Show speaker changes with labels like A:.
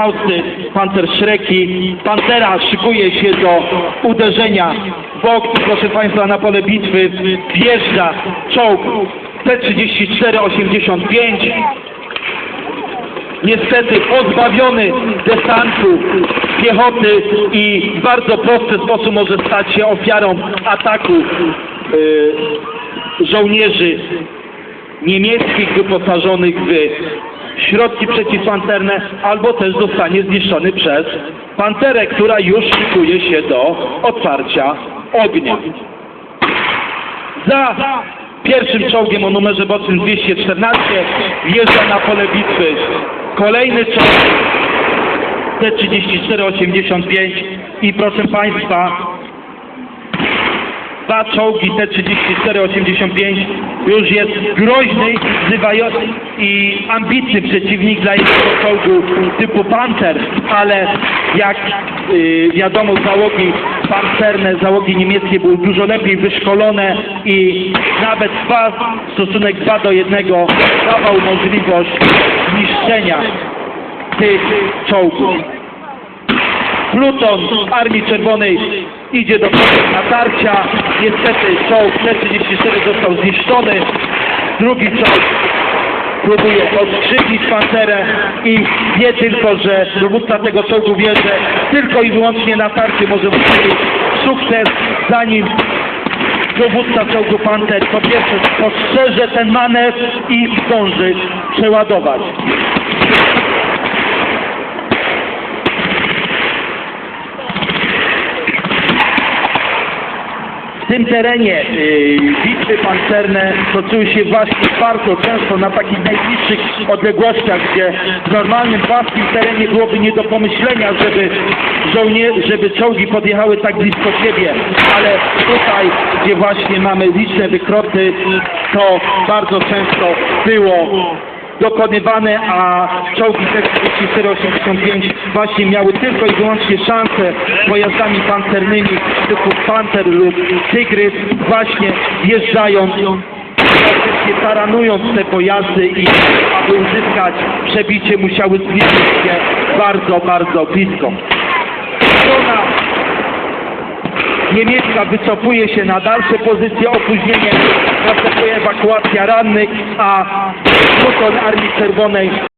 A: Fausty, pancer Szreki. Pantera szykuje się do uderzenia bok, proszę Państwa, na pole bitwy wjeżdża czołg T-34-85. Niestety pozbawiony desantu piechoty i w bardzo prosty sposób może stać się ofiarą ataku y, żołnierzy niemieckich wyposażonych w środki przeciwpancerne albo też zostanie zniszczony przez panterę, która już szykuje się do otwarcia ognia. Za pierwszym czołgiem o numerze bocznym 214 wjeżdża na pole bitwy kolejny czołg T-34-85 i proszę Państwa dwa czołgi T-34-85 już jest groźny wzywają- i ambitny przeciwnik dla jednego czołgu typu Panther, ale jak y, wiadomo załogi pancerne, załogi niemieckie były dużo lepiej wyszkolone i nawet dwa, stosunek 2 do 1 dawał możliwość zniszczenia tych czołgów. Pluton Armii Czerwonej idzie do natarcia. Niestety czołg T-34 został zniszczony. Drugi czołg próbuje odkrzywić pancerę i wie tylko, że dowódca tego czołgu wie, że tylko i wyłącznie natarcie może uczynić sukces, zanim dowódca czołgu Panter po pierwsze postrzeże ten manewr i zdąży przeładować. Tym terenie y, bitwy pancerne toczyły się właśnie bardzo często na takich najbliższych odległościach, gdzie w normalnym płaskim terenie byłoby nie do pomyślenia, żeby żołnie, żeby czołgi podjechały tak blisko siebie, ale tutaj, gdzie właśnie mamy liczne wykroty, to bardzo często było dokonywane, a czołgi T-34-85 właśnie miały tylko i wyłącznie szansę pojazdami pancernymi typu Panter lub Tygrys właśnie wjeżdżając praktycznie taranując te pojazdy i aby uzyskać przebicie musiały zbliżyć się bardzo, bardzo blisko. Niemiecka wycofuje się na dalsze pozycje, opóźnienie następuje ewakuacja rannych, a pluton Armii Czerwonej